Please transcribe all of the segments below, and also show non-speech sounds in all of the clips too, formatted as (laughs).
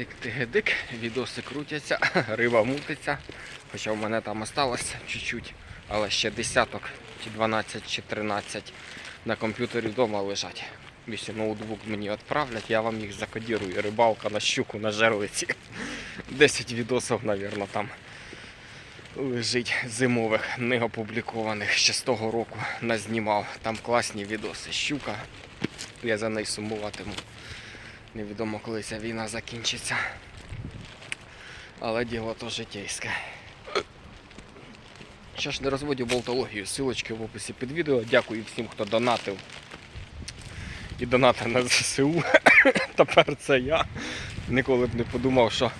Тик-тигедик, відоси крутяться, (laughs) риба мутиться. Хоча в мене там осталось чуть-чуть, але ще десяток, чи 12, чи 13 на комп'ютері вдома лежать. Якщо ноутбук мені відправлять, я вам їх закодірую. Рибалка на щуку на жерлиці. (laughs) 10 відосів, мабуть, там лежить зимових, не опублікованих ще з того року назнімав. Там класні відоси. Щука. Я за нею сумуватиму. Невідомо, коли ця війна закінчиться. Але діло то житейське. Що ж не розводю болтологію, силочки в описі під відео. Дякую всім, хто донатив. І донатив на ЗСУ. (coughs) Тепер це я. Ніколи б не подумав, що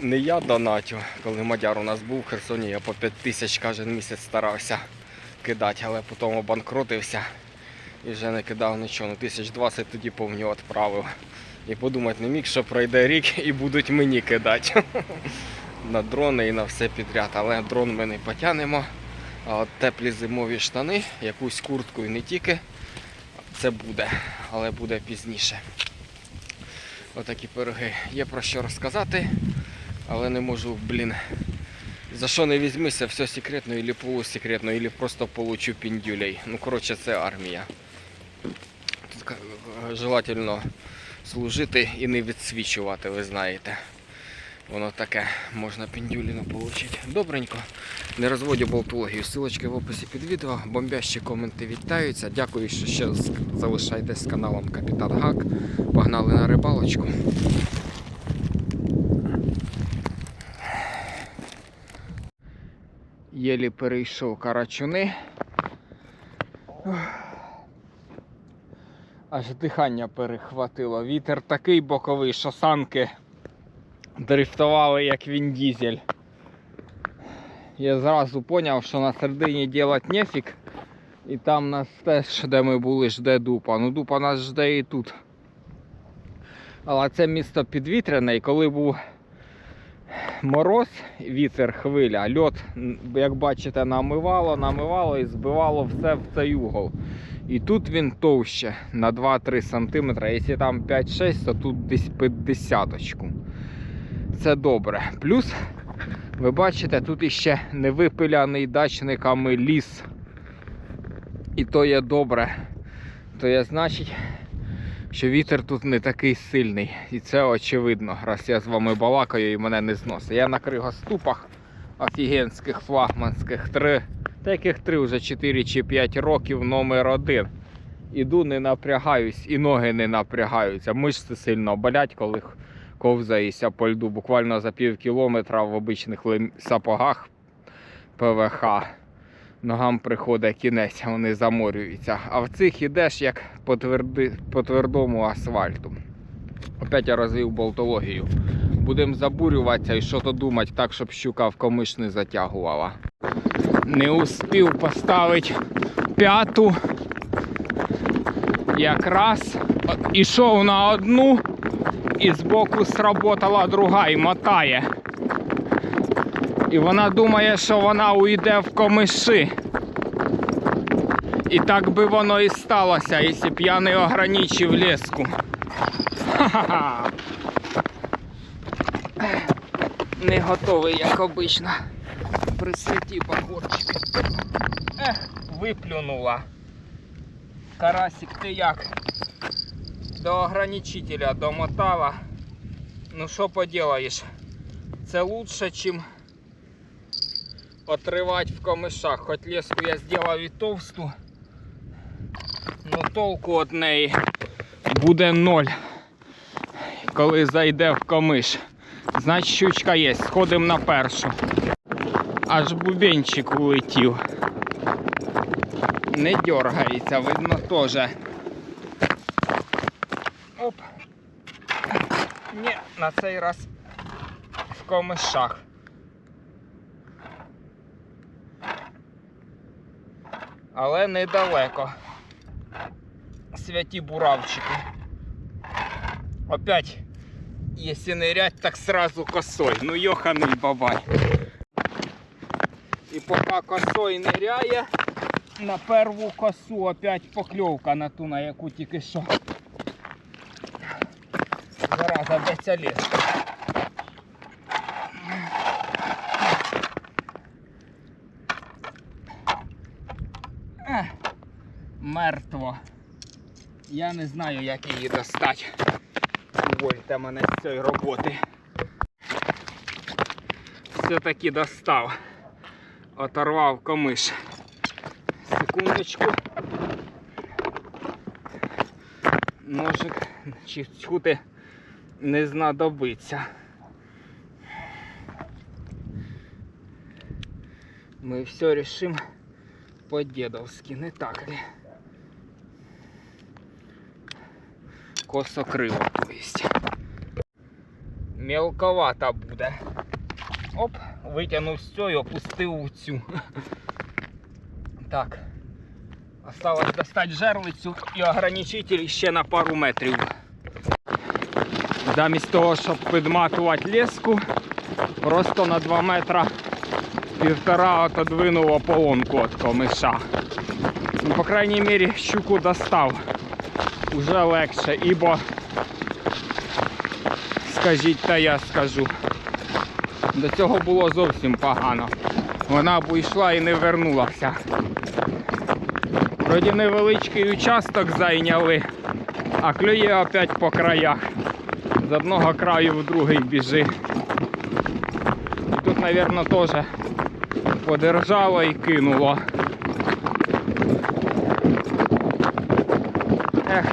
не я донатю. Коли Мадяр у нас був в Херсоні, я по 5 тисяч кожен місяць старався кидати, але потім обанкротився і вже не кидав нічого. Ну, тисяч 20 тоді повню відправив. І подумати не міг, що пройде рік і будуть мені кидати. на дрони і на все підряд. Але дрон ми не потягнемо. А от теплі зимові штани, якусь куртку і не тільки. Це буде, але буде пізніше. Отакі пироги. Є про що розказати, але не можу, блін. За що не візьмися, все секретно, або полусекретно, або просто получу піндюлей. Ну, коротше, це армія. Тут желательно служити і не відсвічувати, ви знаєте. Воно таке, можна піндюліно отримати. Добренько. Не розводю болтологію. Силочки в описі під відео. Бомбящі коменти вітаються. Дякую, що ще залишаєтесь з каналом Капітан Гак. Погнали на рибалочку. Єлі перейшов карачуни. Аж дихання перехватило. Вітер такий боковий, що санки дрифтували, як він дізель. Я зразу зрозумів, що на середині делать нефік. І там нас теж, де ми були, жде дупа. Ну дупа нас жде і тут. Але це місто підвітряне, і коли був мороз, вітер, хвиля, льот, як бачите, намивало, намивало і збивало все в цей угол. І тут він товще на 2-3 см. Якщо там 5-6, то тут десь під десяточку. Це добре. Плюс, ви бачите, тут іще невипиляний дачниками ліс. І то є добре. То є значить, що вітер тут не такий сильний. І це очевидно. Раз я з вами балакаю і мене не зносить. Я на кригоступах офігенських флагманських 3. Таких три вже 4 чи 5 років номер один. Іду, не напрягаюсь, і ноги не напрягаються. Мишці сильно болять, коли ковзаєшся по льду. Буквально за пів кілометра в обичних сапогах ПВХ. Ногам приходить кінець, вони заморюються. А в цих ідеш як по, тверди, по твердому асфальту. Опять я розвів болтологію. Будемо забурюватися і що то думати так, щоб щука в комиш не затягувала. Не успів поставити п'яту. Якраз ішов на одну і збоку сработала друга і мотає. І вона думає, що вона уйде в комиші. І так би воно і сталося, якщо б я не ограничив леску. Ха-ха-ха. Не готовий, як обично. При світі погорчик. Ех, виплюнула. Карасик, ти як? До ограничителя домотала. Ну що поделаєш? Це лучше, чим отривати в камишах. Хоч леску я зробив і товсту, но толку від неї буде ноль, коли зайде в камиш. Значить щучка є, сходимо на першу. Аж бубенчик улетів. Не дергається, видно теж. Оп. Ні, на цей раз в комишах. Але недалеко. Святі буравчики. Опять, Если нырять, так сразу косой. Ну йоханий бабай. І поки косой ныряє, на перву косу опять покльовка на ту, на яку тільки що. Зараза де ця ліс. Мертво. Я не знаю, як її достать. Увольте мене з цієї роботи. Все-таки достав. Оторвав комиш. Секундочку. Ножик чи чути не знадобиться. Ми все рішимо по-дедовськи, не так ли? Косокриво, есть. Мелковато буде. Оп, витягнув з цього і опустив у цю. Так. Осталось достати жерлицю і ограничитель ще на пару метрів. Замість того, щоб підматувати леску, просто на 2 метра півтора отодвинув ополонку від комиша. Ну, по крайній мірі, щуку достав. Уже легше, ібо, скажіть, та я скажу. До цього було зовсім погано. Вона б йшла і не вернулася. Вроді невеличкий участок зайняли, а клює опять по краях. З одного краю в другий біжи. Тут, мабуть, теж подержало і кинуло. Ех,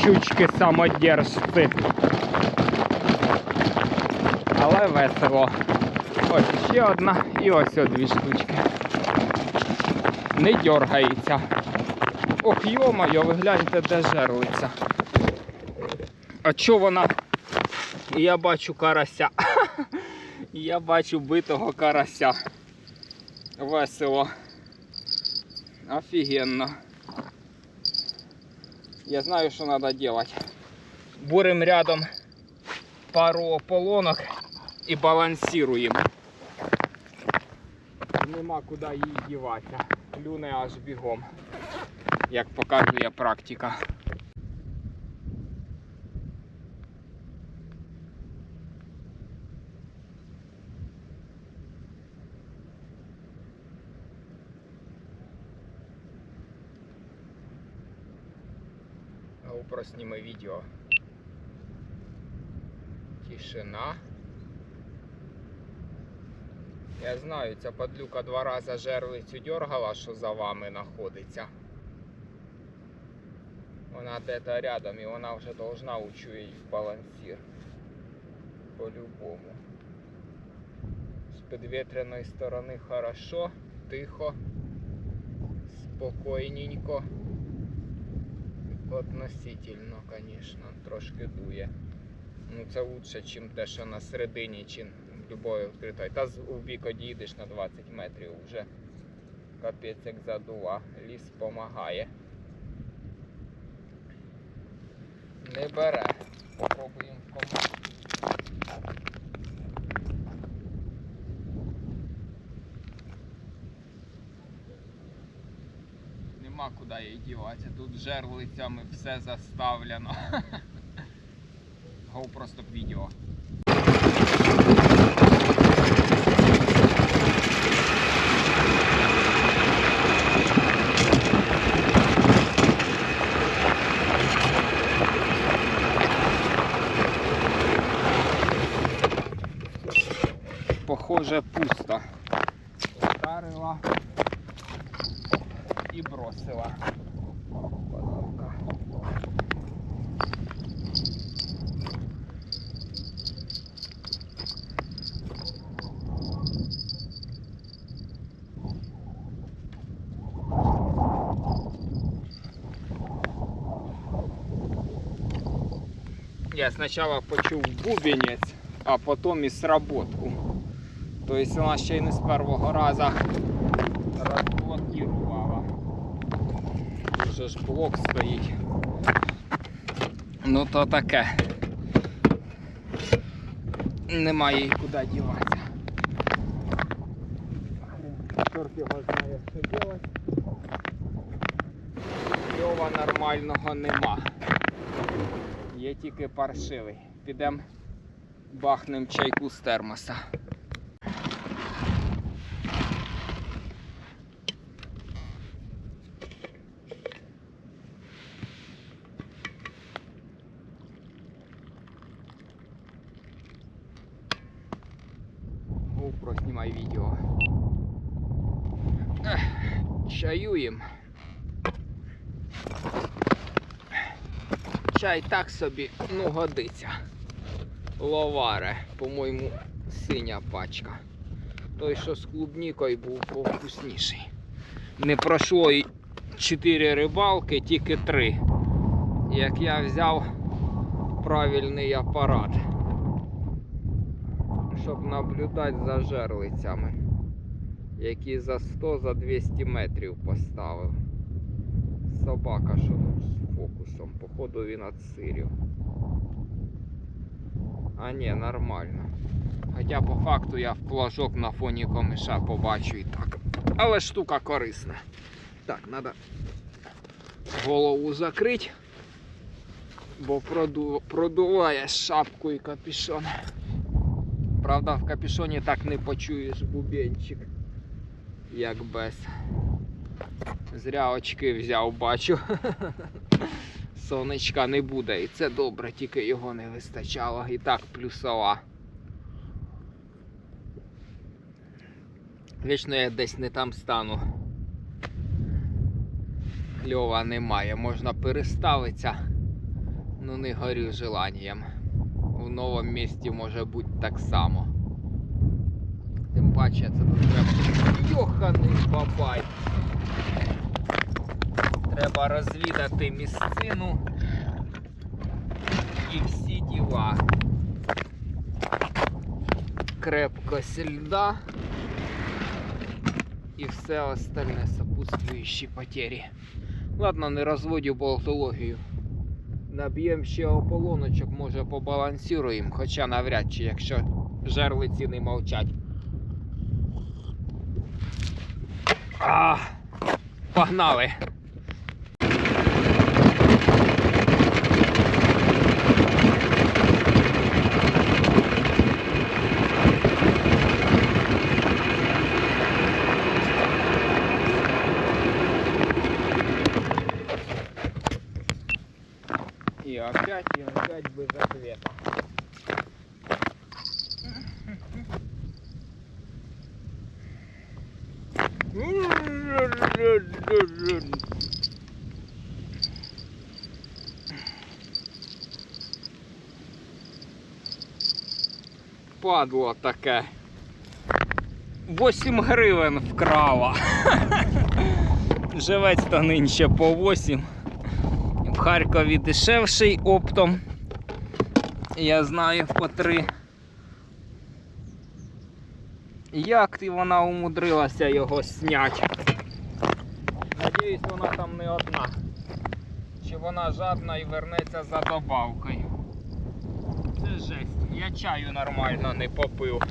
щучки самодержці. Але весело. Ось ще одна і ось о дві штучки. Не дергається. Ох, йо-моє, ви гляньте, де жерлиця. А чо вона? Я бачу карася. (laughs) Я бачу битого карася. Весело. Офігенно. Я знаю, що треба робити. Бурим рядом пару ополонок і балансируємо. Нема куди її діватися. Клюне аж бігом, як показує практика. GoPro відео. Тишина. Я знаю, ця падлюка два рази жерлицю дергала, що за вами знаходиться. Вона де-то рядом і вона вже должна учуять в балансір. По-любому. З підвітряної сторони хорошо, тихо, спокійненько. Относительно, конечно, трошки дує. Ну це лучше, ніж те, що на середині, чи любої відкритої. Та з- у бік одійдеш на 20 метрів вже капець як задула. Ліс допомагає. Не бере. Попробуємо в команду. Нема куди їй діватися. Тут жерлицями все заставлено. (laughs) Гоу просто б відео. Я сначала почув бубенець, а потім і сработку. Тобто вона ще й не з першого разу розблокувала. Вже ж блок стоїть. Ну то таке. Немає їй куди діватися. Чорт його знає, що робити. Кльова нормального нема тільки паршивий. Підемо бахнем чайку з термоса. GoPro снимай видео. Чаюем. Чай так собі, ну годиться. Ловаре, по-моєму, синя пачка. Той, що з клубнікою був повкусніший. Не пройшло і 4 рибалки, тільки 3. Як я взяв правильний апарат, щоб наблюдати за жерлицями, які за 100 за 200 метрів поставив. Собака, що тут фокусом, походу він отсирів. А ні, нормально. Хоча по факту я в флажок на фоні комиша побачу і так. Але штука корисна. Так, треба голову закрити, бо проду... продуває шапку і капюшон. Правда, в капюшоні так не почуєш бубенчик, як без. Зря очки взяв, бачу. (laughs) Сонечка не буде, і це добре, тільки його не вистачало. І так плюсова. Вічно я десь не там стану. Кльова немає, можна переставитися, ну не горю желанням. В новому місті може бути так само. Тим паче це тут треба. Йоханий бабай! Треба розвідати місцину і всі діла. Крепкость льда і все остальне сопутствуючі потери. Ладно, не розводю болтологію. Наб'ємо ще ополоночок, може побалансуємо, хоча навряд чи, якщо жерлиці не мовчать. А, погнали! Падло таке. 8 гривень вкрала. (laughs) Живець то нинче по 8. В Харкові дешевший оптом. Я знаю по 3. Як ти вона умудрилася його зняти? Надіюсь, вона там не одна. Чи вона жадна і вернеться за добавкою. Я чаю нормально не попив.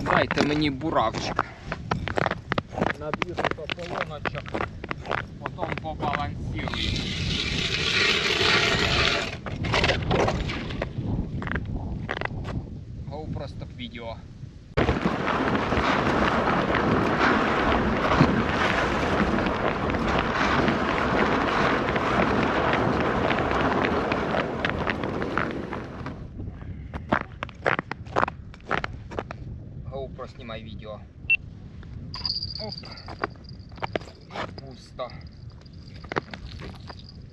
Дайте мені буравчик. Наб'ю по полоночок, потім побалансирую. GoPro стоп відео. GoPro знімай відео. Оп. І пусто.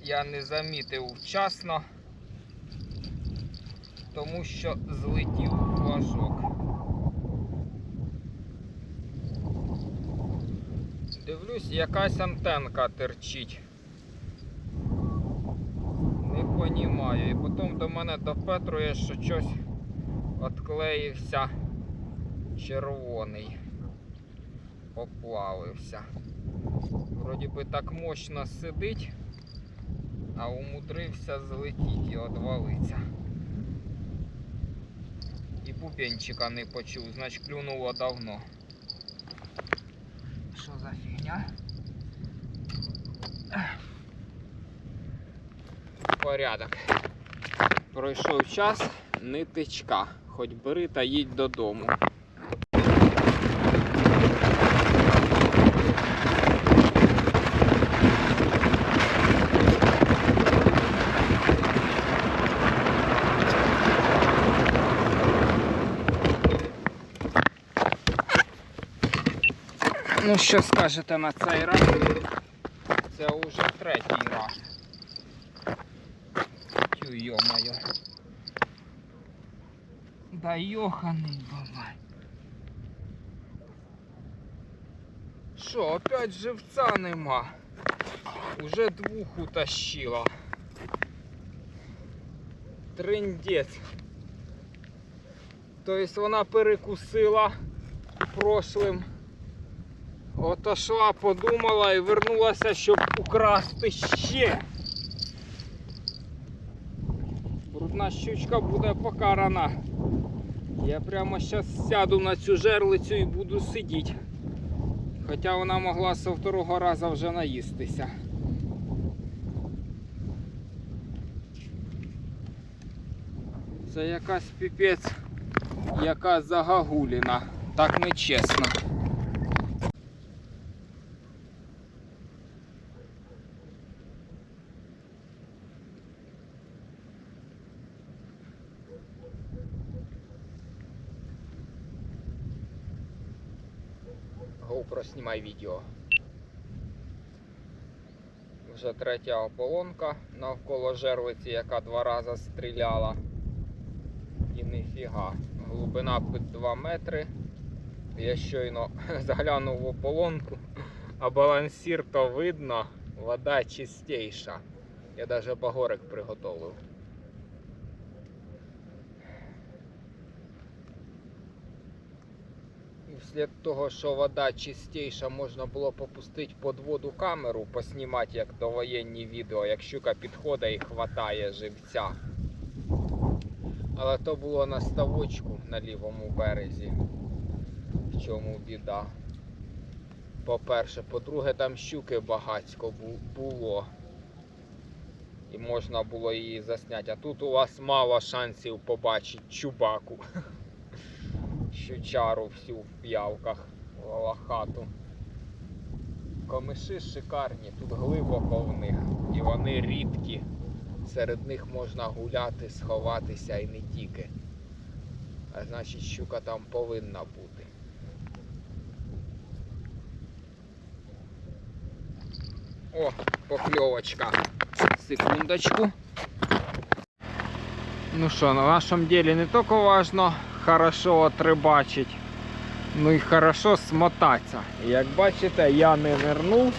Я не замітив вчасно, тому що злетів флажок. Дивлюсь, якась антенка терчить. Не понімаю. І потім до мене допетрує, що щось відклеївся червоний. Поплавився. Вроді би так мощно сидить, а умудрився злетіти і одвалиться. І бубенчика не почув, значить клюнуло давно. Що за фігня? Порядок. Пройшов час, нитичка. Хоч бери та їдь додому. Ну, що скажете на цей раз? Це вже третій раз. Тю, йо-моє. Да йоханий бабай. Що, опять живця нема? Уже двух утащила. Триндець. Тобто вона перекусила прошлим. Отошла, подумала і вернулася, щоб украсти ще. Брудна щучка буде покарана. Я прямо зараз сяду на цю жерлицю і буду сидіти. Хоча вона могла з второго разу вже наїстися. Це якась піпець, яка загагуліна. Так не GoPro знімай відео. Вже третя ополонка навколо жерлиці, яка два рази стріляла. І ніфіга. Глибина під 2 метри. Я щойно (laughs) заглянув в ополонку, а балансір то видно, вода чистейша. Я навіть багорик приготовив. Вслід того, що вода чистіша, можна було попустити під воду камеру, поснімати як довоєнні відео, як щука підходить і хватає живця. Але то було на ставочку на лівому березі. В чому біда. По-перше, по-друге, там щуки багатько було. І можна було її засняти. А тут у вас мало шансів побачити чубаку. (laughs) Щучару всю в п'явках волохату. Комиші шикарні, тут глибоко в них. І вони рідкі. Серед них можна гуляти, сховатися і не тільки. А значить щука там повинна бути. О, покльовочка. Секундочку. Ну что, на нашем деле не только важно хорошо отрибачить, ну і хорошо смотатися. Як бачите, я не нирнув,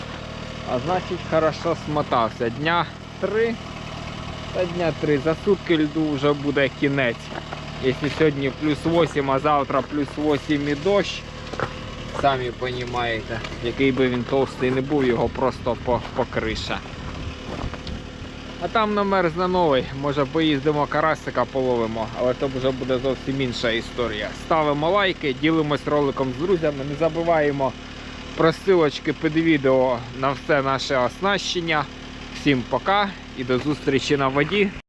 а значить хорошо смотався. Дня три, та дня три. За сутки льду вже буде кінець. Якщо сьогодні плюс 8, а завтра плюс 8 і дощ, самі розумієте, який би він товстий не був, його просто по- покрише. А там намерзне новий, може поїздимо карасика половимо, але то вже буде зовсім інша історія. Ставимо лайки, ділимось роликом з друзями, не забуваємо про силочки під відео на все наше оснащення. Всім пока і до зустрічі на воді.